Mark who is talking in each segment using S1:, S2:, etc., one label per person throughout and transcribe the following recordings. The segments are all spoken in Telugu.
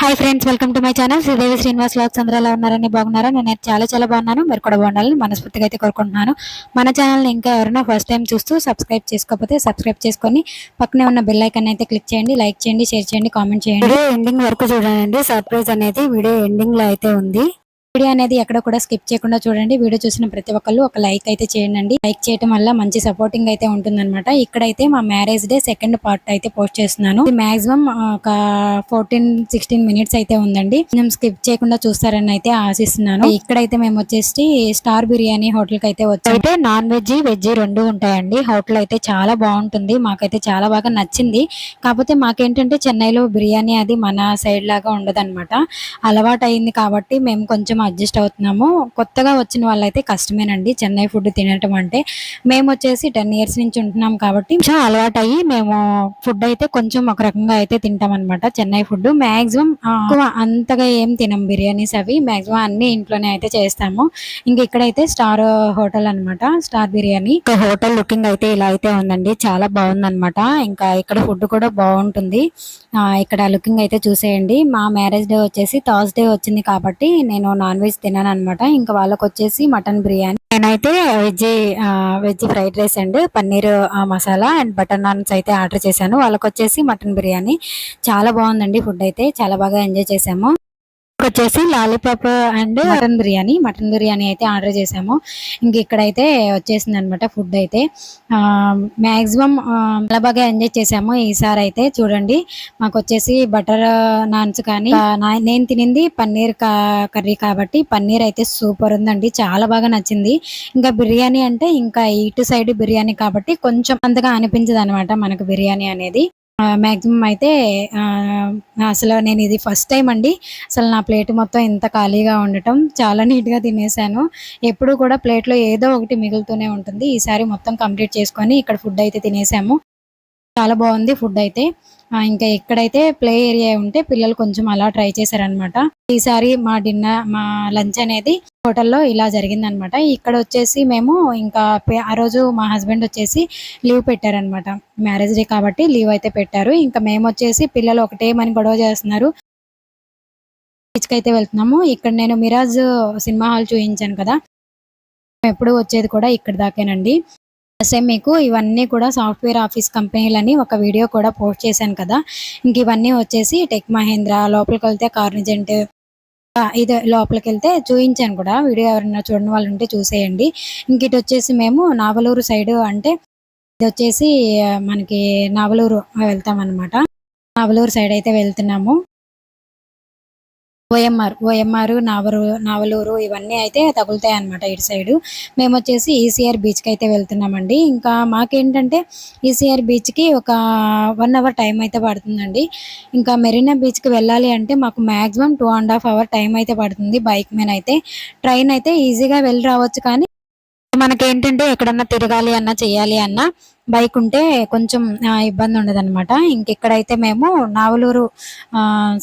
S1: Hi friends welcome to my channel Sridevi Srinivas vlogs అందరూ ఎలా ఉన్నారని బాగున్నారా? నేను చాలా చాలా బాగున్నాను. మీరు కూడా బాగుండాలని మనస్ఫూర్తిగా అయితే కోరుకుంటున్నాను. మన ఛానల్ని ఇంకా ఎవరైనా ఫస్ట్ టైం చూస్తూ సబ్స్క్రైబ్ చేసుకోకపోతే సబ్స్క్రైబ్ చేసుకొని పక్కనే ఉన్న బెల్ ఐకాన్ అయితే క్లిక్ చేయండి. లైక్ చేయండి షేర్ చేయండి కామెంట్ చేయండి. వీడియో ఎండింగ్ వరకు చూడండి. సర్ప్రైజ్ అనేది వీడియో ఎండింగ్లో అయితే ఉంది. వీడియో అనేది ఎక్కడ కూడా స్కిప్ చేయకుండా చూడండి. వీడియో చూసిన ప్రతి ఒక్కళ్ళు ఒక లైక్ అయితే చేయండి. లైక్ చేయడం వల్ల మంచి సపోర్టింగ్ అయితే ఉంటుందన్నమాట. ఇక్కడైతే మా మ్యారేజ్ డే సెకండ్ పార్ట్ అయితే పోస్ట్ చేస్తున్నాను. మాక్సిమం ఒక ఫోర్టీన్ సిక్స్టీన్ మినిట్స్ అయితే ఉందండి. మేము స్కిప్ చేయకుండా చూస్తారని అయితే ఆశిస్తున్నాను. ఇక్కడైతే మేము వచ్చేసి స్టార్ బిర్యానీ హోటల్కి అయితే వచ్చాము నాన్ వెజ్ వెజ్ రెండు ఉంటాయండి. హోటల్ అయితే చాలా బాగుంటుంది. మాకైతే చాలా బాగా నచ్చింది. కాకపోతే మాకేంటంటే చెన్నైలో బిర్యానీ అది మన సైడ్ లాగా ఉండదు అలవాటు అయింది కాబట్టి మేము కొంచెం అడ్జస్ట్ అవుతున్నాము. కొత్తగా వచ్చిన వాళ్ళైతే కష్టమేనండి. చెన్నై ఫుడ్ తినటం అంటే మేము వచ్చేసి టెన్ ఇయర్స్ నుంచి ఉంటున్నాం కాబట్టి కొంచెం అలవాటు అయ్యి మేము ఫుడ్ అయితే కొంచెం ఒక రకంగా అయితే తింటాం అనమాట చెన్నై ఫుడ్ మాక్సిమం అంతగా ఏం తినం. బిర్యానీస్ అవి మాక్సిమం అన్ని ఇంట్లోనే అయితే చేస్తాము. ఇంక ఇక్కడైతే స్టార్ హోటల్ అన్నమాట. స్టార్ బిర్యానీ. హోటల్ లుకింగ్ అయితే ఇలా అయితే ఉందండి. చాలా బాగుందన్నమాట. ఇంకా ఇక్కడ ఫుడ్ కూడా బాగుంటుంది. ఇక్కడ లుకింగ్ అయితే చూసేయండి. మా మ్యారేజ్ డే వచ్చేసి థర్స్డే వచ్చింది కాబట్టి నేను నాన్ వెజ్ తిన్నాను అనమాట ఇంకా వాళ్ళకి వచ్చేసి మటన్ బిర్యానీ. నేనైతే veg veg fried rice and paneer masala and butter naans అయితే ఆర్డర్ చేశాను. వాళ్ళకి వచ్చేసి మటన్ బిర్యానీ. చాలా బాగుందండి ఫుడ్ అయితే. చాలా బాగా ఎంజాయ్ చేసాము వచ్చేసి lollipop and mutton biryani mutton biryani అయితే ఆర్డర్ చేసాము ఇంక ఇక్కడైతే వచ్చేసింది అనమాట ఫుడ్ అయితే. మాక్సిమం చాలా బాగా ఎంజాయ్ చేసాము ఈసారి అయితే చూడండి మాకు వచ్చేసి బటర్ నాన్స్ కానీ నేను తినింది పన్నీర్ కా- కర్రీ కాబట్టి పన్నీర్ అయితే సూపర్ ఉందండి. చాలా బాగా నచ్చింది. ఇంకా బిర్యానీ అంటే ఇంకా ఇటు సైడ్ బిర్యానీ కాబట్టి కొంచెం అంతగా అనిపించదు అనమాట మనకు బిర్యానీ అనేది. మాక్సిమం అయితే అసలు నేను ఇది ఫస్ట్ టైం అండి. అసలు నా ప్లేట్ మొత్తం ఇంత ఖాళీగా ఉండటం చాలా నీట్గా తినేసాను. ఎప్పుడు కూడా ప్లేట్లో ఏదో ఒకటి మిగులుతూనే ఉంటుంది. ఈసారి మొత్తం కంప్లీట్ చేసుకొని ఇక్కడ ఫుడ్ అయితే తినేసాము. చాలా బాగుంది ఫుడ్ అయితే. ఇంకా ఎక్కడైతే ప్లే ఏరియా ఉంటే పిల్లలు కొంచెం అలా ట్రై చేశారనమాట ఈసారి మా డిన్నర్ మా లంచ్ అనేది హోటల్లో ఇలా జరిగిందనమాట ఇక్కడ వచ్చేసి మేము ఇంకా ఆ రోజు మా హస్బెండ్ వచ్చేసి లీవ్ పెట్టారనమాట మ్యారేజ్ డే కాబట్టి లీవ్ అయితే పెట్టారు. ఇంకా మేము వచ్చేసి పిల్లలు ఒకటేమని గొడవ చేస్తున్నారు? బీచ్కి అయితే వెళ్తున్నాము. ఇక్కడ నేను మిరాజ్ సినిమా హాల్ చూపించాను కదా. ఎప్పుడు వచ్చేది కూడా ఇక్కడ దాకేనండి. సేమ్ మీకు ఇవన్నీ కూడా సాఫ్ట్వేర్ ఆఫీస్ కంపెనీలని ఒక వీడియో కూడా పోస్ట్ చేశాను కదా. ఇంక ఇవన్నీ వచ్చేసి టెక్ మహేంద్ర లోపలికి వెళ్తే కార్నిజెంట్ ఇది లోపలికి వెళ్తే చూపించాను కూడా. వీడియో ఎవరైనా చూడని వాళ్ళు ఉంటే చూసేయండి. ఇంక ఇటు వచ్చేసి మేము నావలూరు సైడ్ అంటే ఇది వచ్చేసి మనకి నావలూరు వెళ్తామన్నమాట. నావలూరు సైడ్ అయితే వెళ్తున్నాము. ఓఎంఆర్ ఓఎంఆర్ నావరు నావలూరు ఇవన్నీ అయితే తగులుతాయి అనమాట ఇటు సైడు. మేము వచ్చేసి ఈసీఆర్ బీచ్కి అయితే వెళ్తున్నామండి. ఇంకా మాకేంటంటే ఈసీఆర్ బీచ్కి ఒక వన్ అవర్ టైం అయితే పడుతుందండి. ఇంకా మెరీనా బీచ్కి వెళ్ళాలి అంటే మాకు maximum two and half hour time అయితే పడుతుంది బైక్ మీద అయితే. ట్రైన్ అయితే ఈజీగా వెళ్ళి రావచ్చు కానీ మనకేంటంటే ఎక్కడన్నా తిరగాలి అన్నా చేయాలి అన్నా బైక్ ఉంటే కొంచెం ఇబ్బంది ఉండదు అనమాట ఇంకెక్కడైతే మేము నావలూరు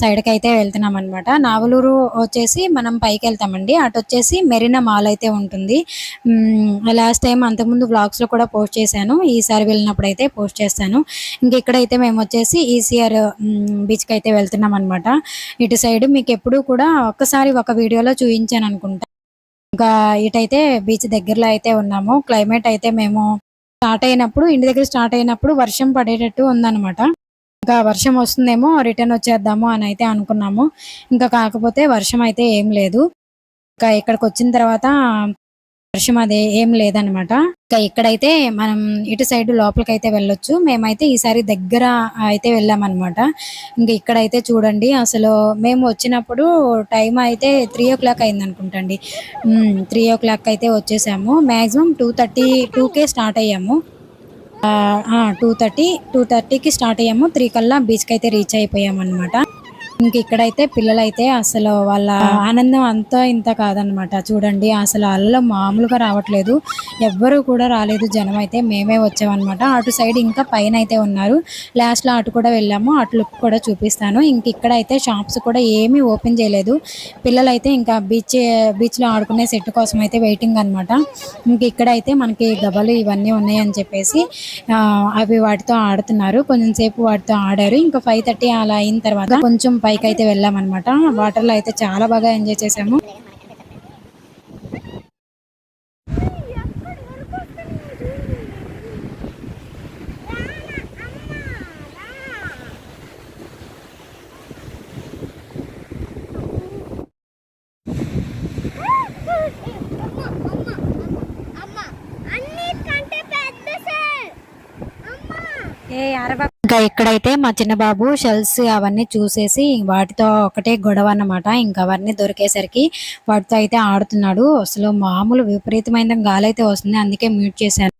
S1: సైడ్కి అయితే వెళ్తున్నాం అనమాట నావలూరు వచ్చేసి మనం పైకి వెళ్తామండి అటు వచ్చేసి మెరీనా మాల్ అయితే ఉంటుంది లాస్ట్ టైం అంతకుముందు vlogs లో కూడా పోస్ట్ చేశాను. ఈసారి వెళ్ళినప్పుడు అయితే పోస్ట్ చేస్తాను. ఇంకెక్కడైతే మేము వచ్చేసి ఈసీఆర్ బీచ్కి అయితే వెళ్తున్నాం అనమాట ఇటు సైడ్ మీకు ఎప్పుడూ కూడా ఒక్కసారి ఒక వీడియోలో చూపించాను అనుకుంటా ఇంకా ఇటైతే బీచ్ దగ్గరలో అయితే ఉన్నాము. క్లైమేట్ అయితే మేము స్టార్ట్ అయినప్పుడు ఇంటి దగ్గర స్టార్ట్ అయినప్పుడు వర్షం పడేటట్టు ఉందన్నమాట. ఇంకా వర్షం వస్తుందేమో రిటర్న్ వచ్చేద్దాము అని అయితే అనుకున్నాము. ఇంకా కాకపోతే వర్షం అయితే ఏం లేదు. ఇంకా ఇక్కడికి వచ్చిన తర్వాత వర్షం అదే ఏం లేదనమాట. ఇంకా ఇక్కడైతే మనం ఇటు సైడ్ లోపలికైతే వెళ్ళొచ్చు. మేమైతే ఈసారి దగ్గర అయితే వెళ్ళామన్నమాట ఇంకా ఇక్కడైతే చూడండి అసలు మేము వచ్చినప్పుడు టైం అయితే త్రీ ఓ క్లాక్ అయింది అనుకుంటండి త్రీ ఓ క్లాక్ అయితే వచ్చేసాము. మ్యాక్సిమం టూ థర్టీ టూకే స్టార్ట్ అయ్యాము. టూ థర్టీ టూ థర్టీకి స్టార్ట్ అయ్యాము. త్రీ కల్లా బీచ్కి అయితే రీచ్ అయిపోయాము అనమాట ఇంక ఇక్కడైతే పిల్లలైతే అసలు వాళ్ళ ఆనందం అంతా ఇంత కాదనమాట. చూడండి అసలు అల్ల మామూలుగా రావట్లేదు. ఎవ్వరు కూడా రాలేదు. జనం అయితే మేమే వచ్చామన్నమాట అటు సైడ్ ఇంకా పైన అయితే ఉన్నారు. లాస్ట్లో అటు కూడా వెళ్ళాము. అటు లుక్ కూడా చూపిస్తాను. ఇంక ఇక్కడ అయితే షాప్స్ కూడా ఏమీ ఓపెన్ చేయలేదు. పిల్లలైతే ఇంకా బీచ్ బీచ్లో ఆడుకునే సెట్ కోసం అయితే వెయిటింగ్ అనమాట. ఇంక ఇక్కడ అయితే మనకి గబలు ఇవన్నీ ఉన్నాయని చెప్పేసి అవి వాటితో ఆడుతున్నారు. కొంచెం సేపు వాటితో ఆడారు. ఇంకా ఫైవ్ థర్టీ అలా అయిన తర్వాత కొంచెం పైకి అయితే వెళ్ళామన్నమాట. వాటర్లో అయితే చాలా బాగా ఎంజాయ్ చేసాము
S2: అన్నిటికంటే పెద్ద సార్ అమ్మా
S1: ఇంకా ఇక్కడైతే మా చిన్న బాబు షెల్స్ అవన్నీ చూసేసి వాటితో ఒకటే గొడవ అన్నమాట. ఇంకా అవన్నీ దొరికేసరికి వాటితో అయితే ఆడుతున్నాడు. అసలు మామూలు విపరీతమైన గాలి అయితే వస్తుంది. అందుకే మ్యూట్ చేశాను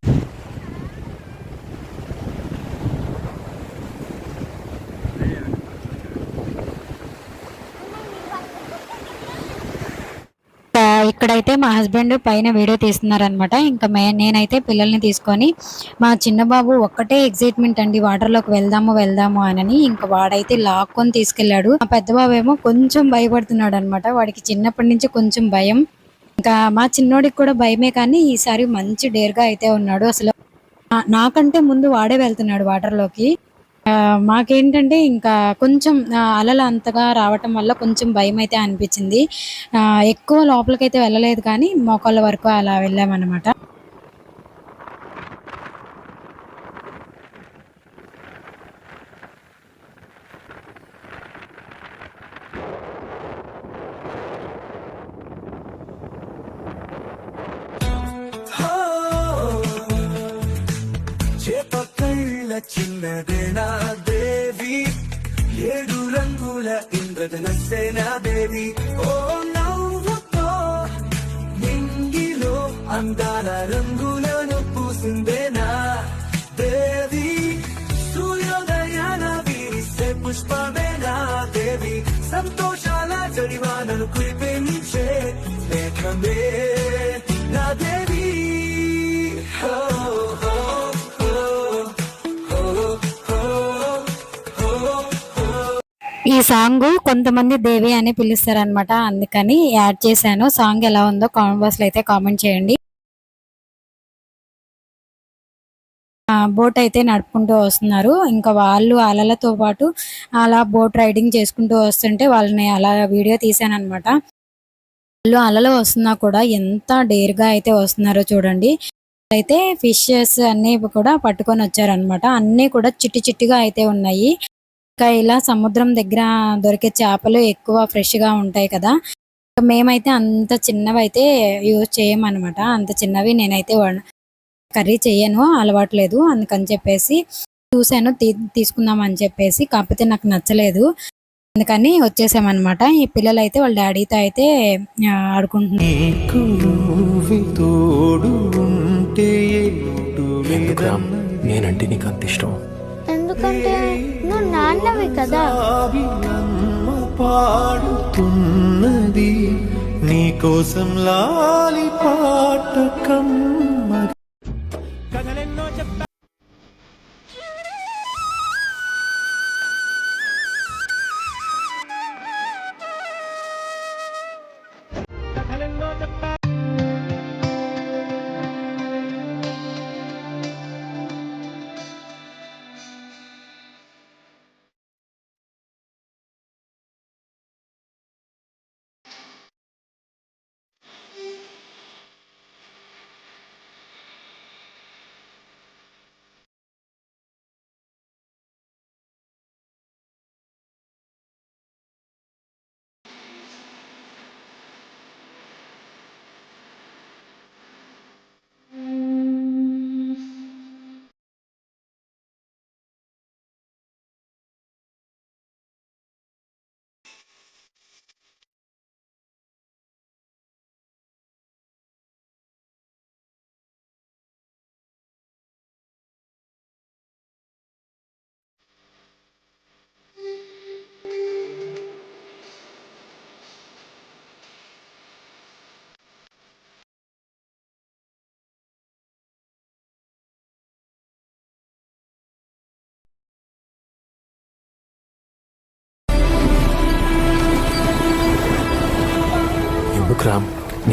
S1: ఇంకా ఇక్కడైతే మా హస్బెండ్ పైన వీడియో తీస్తున్నారనమాట ఇంకా మే నేనైతే పిల్లల్ని తీసుకొని మా చిన్న బాబు ఒక్కటే ఎగ్జైట్మెంట్ అండి. వాటర్లోకి వెళ్దాము వెళ్దాము అని ఇంకా వాడైతే లాక్కొని తీసుకెళ్ళాడు మా పెద్దబాబు ఏమో కొంచెం భయపడుతున్నాడు అనమాట వాడికి చిన్నప్పటి నుంచి కొంచెం భయం. ఇంకా మా చిన్నోడికి కూడా భయమే కానీ ఈసారి మంచి డేర్గా అయితే ఉన్నాడు. అసలు నాకంటే ముందు వాడే వెళ్తున్నాడు వాటర్లోకి మాకేంటంటే ఇంకా కొంచెం అలలు అంతగా రావటం వల్ల కొంచెం భయం అయితే అనిపించింది. ఆ, ఎక్కువ లోపలికైతే వెళ్ళలేదు కానీ మోకాళ్ళ వరకు అలా వెళ్ళామన్నమాట.
S3: కళ్ళ చిన్నదేనా దేవి. ఏడు రంగుల ఇంద్రధనస్సేనా దేవి. ఓ నవ్వుతో నింగిలో అందాల రంగులను పూసిందేనా దేవి. సూర్యోదయాన వీరిసే పుష్పమేనా దేవి. సంతోషాల జడివానను కురిపించే లేఖమే నా దేవి. హో.
S1: ఈ సాంగ్ కొంతమంది దేవి అని పిలుస్తారనమాట అందుకని యాడ్ చేశాను. సాంగ్ ఎలా ఉందో కామెంట్ బాక్స్లో అయితే కామెంట్ చేయండి. బోట్ అయితే నడుపుకుంటూ వస్తున్నారు. ఇంకా వాళ్ళు అలలతో పాటు అలా బోట్ రైడింగ్ చేసుకుంటూ వస్తుంటే వాళ్ళని అలా వీడియో తీసాను అనమాట వాళ్ళు అలలు వస్తున్నా కూడా ఎంత డేర్గా అయితే వస్తున్నారో చూడండి. అయితే ఫిషెస్ అన్ని కూడా పట్టుకొని వచ్చారనమాట అన్ని కూడా చిట్టి చిట్టిగా అయితే ఉన్నాయి. ఇంకా ఇలా సముద్రం దగ్గర దొరికే చేపలు ఎక్కువ ఫ్రెష్గా ఉంటాయి కదా. మేమైతే అంత చిన్నవి అయితే యూజ్ చేయమన్నమాట అంత చిన్నవి నేనైతే కర్రీ చేయను అలవాట్లేదు అందుకని చెప్పేసి చూశాను తీ తీసుకుందాం అని చెప్పేసి. కాకపోతే నాకు నచ్చలేదు. అందుకని వచ్చేసామన్నమాట ఈ పిల్లలు అయితే వాళ్ళ డాడీతో అయితే ఆడుకుంటున్నారు
S4: నేనంటే నీకు అంత ఇష్టం.
S2: ఎందుకంటే నువ్వు కదా.
S3: సాగిలమ్మ పాడుతున్నది నీకోసం లాలి పాట
S4: కమ్మ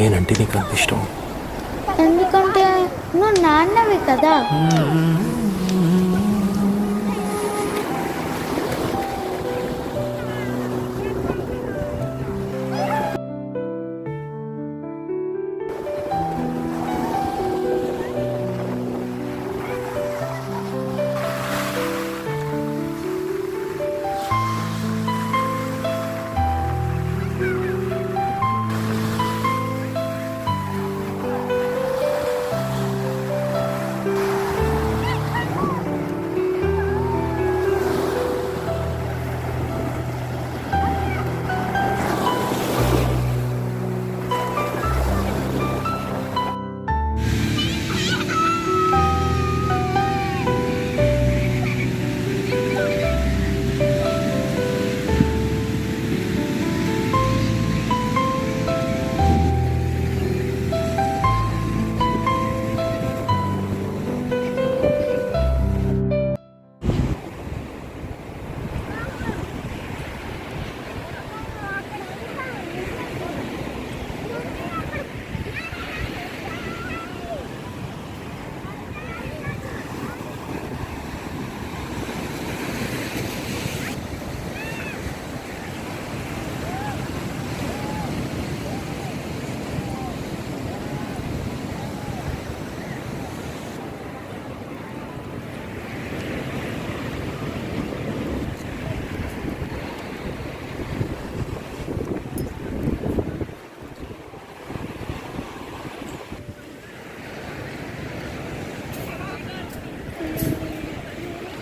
S4: నేనంటే నీకు అంత ఇష్టం.
S2: ఎందుకంటే నువ్వు నాన్నవి కదా.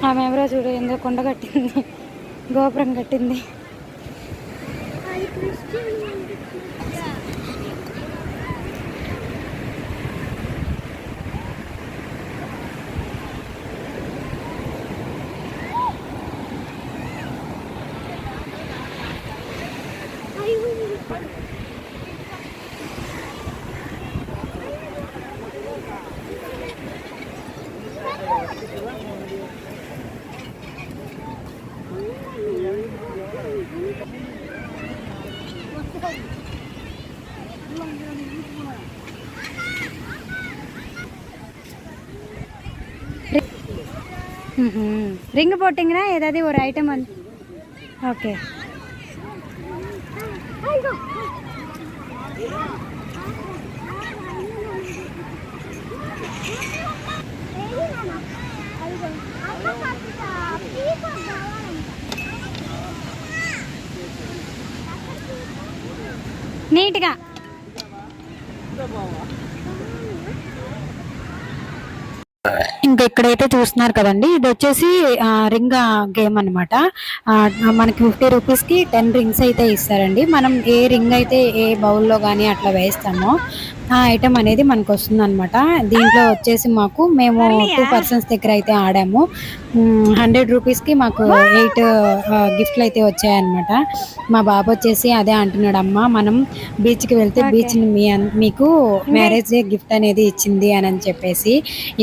S5: ఆమె ఎవరో చూడు ఎందుకు కొండ కట్టింది గోపురం కట్టింది. రింగ్ போட்டிங்கன்னா ஏதாவது ஒரு ஐட்டம் வந்து ஓகே నీట్గా ఇంకా ఇక్కడైతే చూస్తున్నారు కదండి ఇది వచ్చేసి రింగ్ గేమ్ అనమాట మనకి ఫిఫ్టీ రూపీస్కి టెన్ రింగ్స్ అయితే ఇస్తారండి. మనం ఏ రింగ్ అయితే ఏ బౌల్లో కానీ అట్లా వేస్తామో ఆ ఐటమ్ అనేది మనకు వస్తుంది అనమాట దీంట్లో వచ్చేసి మాకు మేము టూ పర్సన్స్ దగ్గర అయితే ఆడాము. హండ్రెడ్ రూపీస్కి మాకు ఎయిట్ గిఫ్ట్లు అయితే వచ్చాయన్నమాట. మా బాబు వచ్చేసి అదే అంటున్నాడు అమ్మ మనం బీచ్కి వెళ్తే బీచ్ మీ మీకు మ్యారేజ్ గిఫ్ట్ అనేది ఇచ్చింది అని అని చెప్పేసి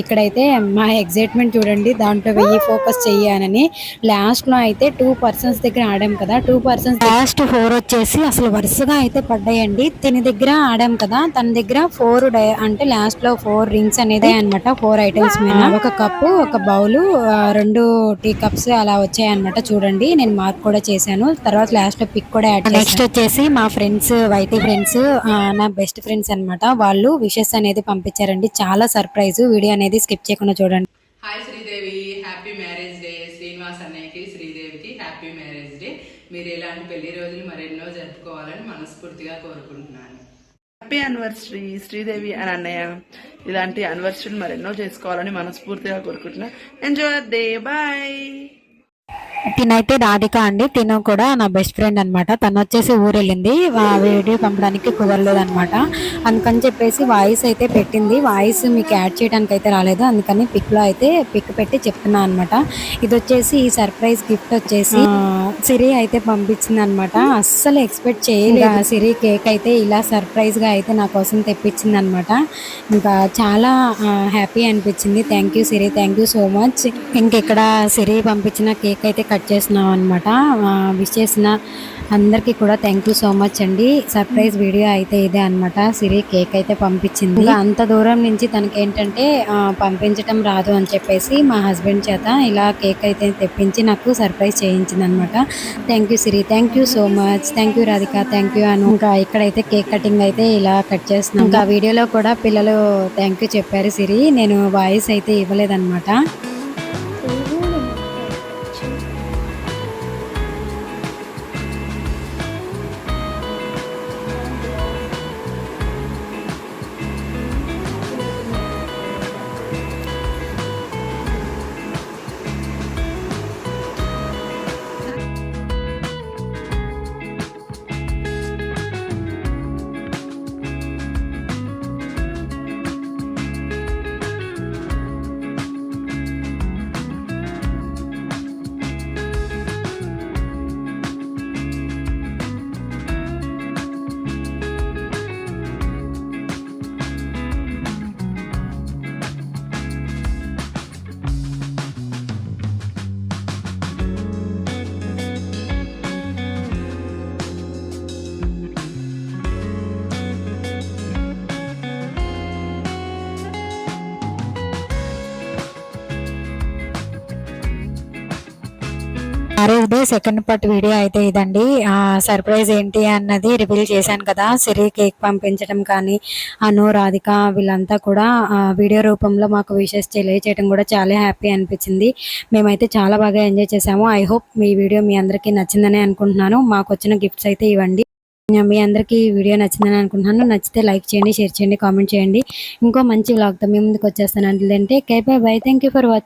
S5: ఇక్కడైతే మా ఎగ్జైట్మెంట్ చూడండి దాంట్లో వెయ్యి ఫోకస్ చెయ్యాలని లాస్ట్లో అయితే టూ పర్సన్స్ దగ్గర ఆడాం కదా టూ పర్సన్స్ లాస్ట్ ఫోర్ వచ్చేసి అసలు వరుసగా అయితే పడ్డాయండి. తిని దగ్గర ఆడాం కదా తన దగ్గర ఫోర్ అంటే లాస్ట్లో ఫోర్ రింగ్స్ అనేది అన్నమాట. ఫోర్ ఐటమ్స్ మీద ఒక కప్పు ఒక బౌల్ రెండు టీ కప్స్ అలా వచ్చాయి అన్నమాట చూడండి. నేను మార్క్ కూడా చేశాను. తర్వాత లాస్ట్లో పిక్ కూడా యాడ్ నెక్స్ట్ వచ్చేసి మా ఫ్రెండ్స్ వైటీ ఫ్రెండ్స్ నా బెస్ట్ ఫ్రెండ్స్ అన్నమాట. వాళ్ళు విషెస్ అనేది పంపించారండి. చాలా సర్ప్రైజ్ వీడియో అనేది స్కిప్ చేయకుండా చూడండి.
S6: Hi Sridevi happy marriage day Srinivas అన్నయ్యకి శ్రీదేవికి హ్యాపీ మ్యారేజ్ డే మీరు ఇలాంటి పెళ్ళి రోజులు మరెన్నో జరుపుకోవాలని మనస్ఫూర్తిగా కోరుకుంటున్నాను
S7: హ్యాపీ యానివర్సరీ శ్రీదేవి అని అన్నయ్య ఇలాంటి యానివర్సరీలు మరెన్నో చేసుకోవాలని మనస్ఫూర్తిగా కోరుకుంటున్నా. ఎంజాయ్ డే బాయ్
S5: తినైతే రాధిక అండి. తిను కూడా నా బెస్ట్ ఫ్రెండ్ అన్నమాట. తను వచ్చేసి ఊరు వెళ్ళింది ఆ వీడియో పంపడానికి కుదరలేదు అనమాట అందుకని చెప్పేసి వాయిస్ అయితే పెట్టింది. వాయిస్ మీకు యాడ్ చేయడానికి అయితే రాలేదు. అందుకని పిక్లో అయితే పిక్ పెట్టి చెప్తున్నా అనమాట ఇది వచ్చేసి ఈ సర్ప్రైజ్ గిఫ్ట్ వచ్చేసి సిరి అయితే పంపించింది అనమాట అస్సలు ఎక్స్పెక్ట్ చేయలేదు. సిరి కేక్ అయితే ఇలా సర్ప్రైజ్గా అయితే నా కోసం తెప్పించింది అనమాట ఇంకా చాలా హ్యాపీ అనిపించింది. Thank you Siri. Thank you so much ఇంకెక్కడ సిరి పంపించిన కేక్ అయితే కట్ చేసినాం అనమాట విష్ చేసిన అందరికీ కూడా థ్యాంక్ యూ సో మచ్ అండి. సర్ప్రైజ్ వీడియో అయితే ఇదే అన్నమాట. సిరి కేక్ అయితే పంపించింది. ఇంకా అంత దూరం నుంచి తనకి ఏంటంటే పంపించటం రాదు అని చెప్పేసి మా హస్బెండ్ చేత ఇలా కేక్ అయితే తెప్పించి నాకు సర్ప్రైజ్ చేయించింది అనమాట thank you Siri thank you so much thank you Radhika thank you Anu ఇంకా ఇక్కడైతే కేక్ కటింగ్ అయితే ఇలా కట్ చేస్తున్నాం ఇంకా వీడియోలో కూడా పిల్లలు థ్యాంక్ యూ చెప్పారు సిరి నేను వాయిస్ అయితే ఇవ్వలేదన్నమాట. అరే ఇదే సెకండ్ పార్ట్ వీడియో అయితే ఇదండి. ఆ సర్ప్రైజ్ ఏంటి అన్నది రివీల్ చేశాను కదా. సిరి కేక్ పంపించడం కానీ అను రాధిక వీళ్ళంతా కూడా వీడియో రూపంలో మాకు విషెస్ తెలియచేయడం కూడా చాలా హ్యాపీ అనిపించింది. మేమైతే చాలా బాగా ఎంజాయ్ చేసాము ఐ హోప్ మీ వీడియో మీ అందరికీ నచ్చిందని అనుకుంటున్నాను. మాకు వచ్చిన గిఫ్ట్స్ అయితే ఇవ్వండి. మీ అందరికీ ఈ వీడియో నచ్చిందని అనుకుంటున్నాను. నచ్చితే లైక్ చేయండి షేర్ చేయండి కామెంట్ చేయండి. ఇంకో మంచి వ్లాగ్తో మీ ముందుకు వచ్చేస్తాను. అంటే కేపే bye bye thank you for watching